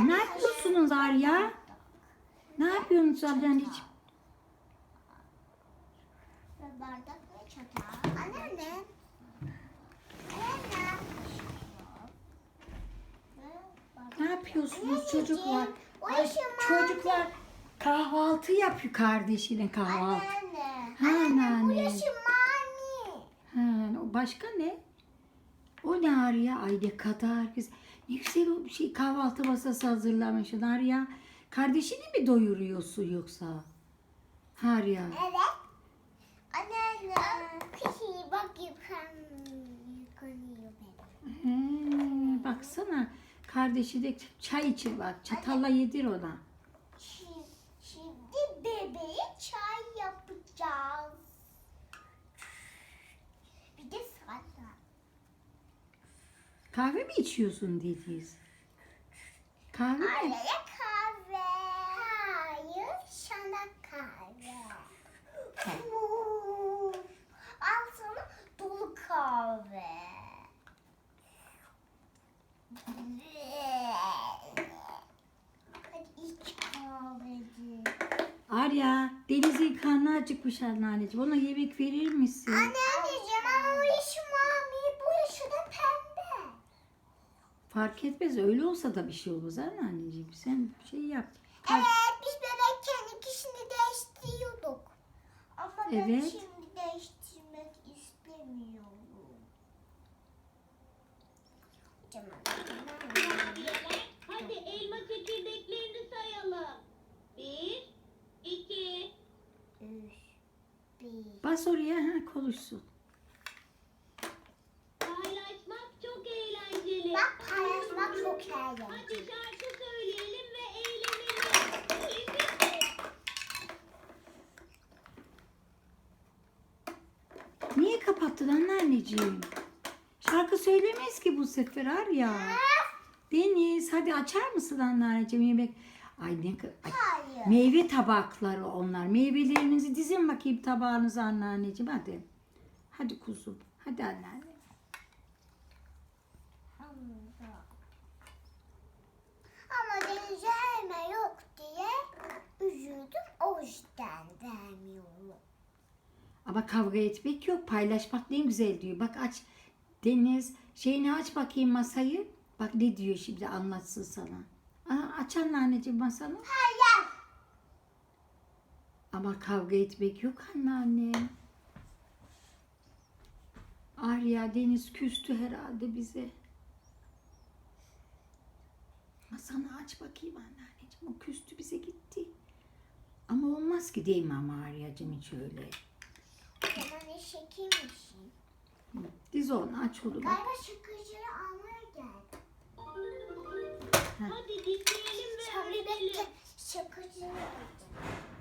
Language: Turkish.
Ne yapıyorsunuz Arya? Ne yapıyorsunuz anneciğim? Ve bardak ve çatal. Anneanne. Ne yapıyorsunuz çocuklar? Ay, çocuklar kahvaltı yapıyor kardeşine kahvaltı. Anneanne. Ha, Anneanne başka ne? O ne Arya? Ay ne kadar güzel. Ne güzel o şey kahvaltı masası hazırlamışsın Arya. Kardeşini mi doyuruyorsun yoksa? Arya. Evet. Anneanne. Kişi bak yıkan, yıkanıyor benim. He, baksana kardeşi de çay içir bak. Çatalla yedir ona. Şi- Şimdi bebeğe çay yapacağız. Bir de salata. Kahve mi içiyorsun dediyiz? Kahve mi? Araya kahve. Hayır, sana kahve. Al sana dolu kahve. Hadi iç kahveci. Arya, Deniz'in karnı acıkmış anneanneciğim. Ona yemek verir misin? Anneanneciğim ama o yaşı mavi, bu yaşı da pembe. Fark etmez. Öyle olsa da bir şey olmaz anneanneciğim. Sen bir şey yap. Fark- Evet, biz bebekken ikisini değiştiriyorduk. Ama ben Evet. şimdi değiştirmek istemiyorum. Tamam. Hadi elma çekirdeklerini sayalım. Bir, iki, Üç, bir. Bas oraya ha, konuşsun. paylaşmak çok eğlenceli. Bak paylaşmak Hadi şarkı söyleyelim ve eğlenelim. Niye kapattın anneanneciğim? Şarkı söylemez ki bu sefer Arya. Deniz hadi açar mısın anneanneciğim yemek? Ay ne ay, Hayır. Meyve tabakları onlar. Meyvelerinizi dizin bakayım tabağınıza anneanneciğim hadi. Hadi kuzum. Hadi anneanne. Ama Ama kavga etmek yok. Paylaşmak ne güzel diyor. Bak aç Deniz şeyini aç bakayım masayı. Bak ne diyor şimdi anlatsın sana. Aa, aç anneanneciğim masanı. Hayır. Ama kavga etmek yok anneanne. Arya Deniz küstü herhalde bize. Masanı aç bakayım anneanneciğim. O küstü bize gitti. Ama olmaz ki değil mi ama Arya'cığım hiç öyle. Ne şekilmişsin. Diz onu aç bak. Galiba şıkıcıyı almaya geldi. Hadi dinleyelim ve öğrenelim. bekle. Şıkıcıyı alacağım.